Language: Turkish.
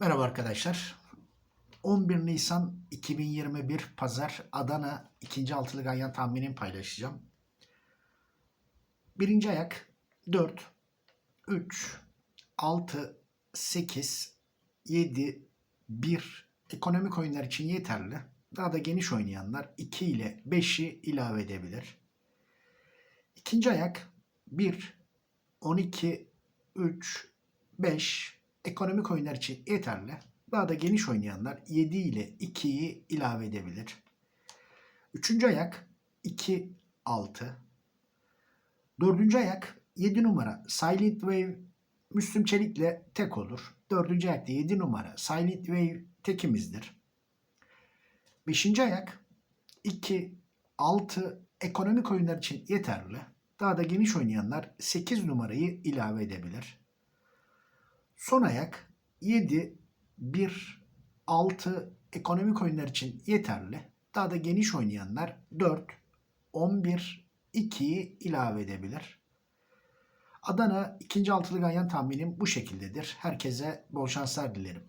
Merhaba arkadaşlar. 11 Nisan 2021 Pazar Adana ikinci altılı ganyan tahminimi paylaşacağım. Birinci ayak 4, 3, 6, 8, 7, 1 ekonomik oyunlar için yeterli. Daha da geniş oynayanlar 2 ile 5'i ilave edebilir. İkinci ayak 1, 12, 3, 5 ekonomik oyunlar için yeterli. Daha da geniş oynayanlar 7 ile 2'yi ilave edebilir. Üçüncü ayak 2, 6. Dördüncü ayak 7 numara Silent Wave Müslüm Çelik'le tek olur. Dördüncü ayakta 7 numara Silent Wave tekimizdir. Beşinci ayak 2, 6 ekonomik oyunlar için yeterli. Daha da geniş oynayanlar 8 numarayı ilave edebilir. Son ayak 7, 1, 6 ekonomik oyunlar için yeterli. Daha da geniş oynayanlar 4, 11, 2'yi ilave edebilir. Adana ikinci altılı ganyan tahminim bu şekildedir. Herkese bol şanslar dilerim.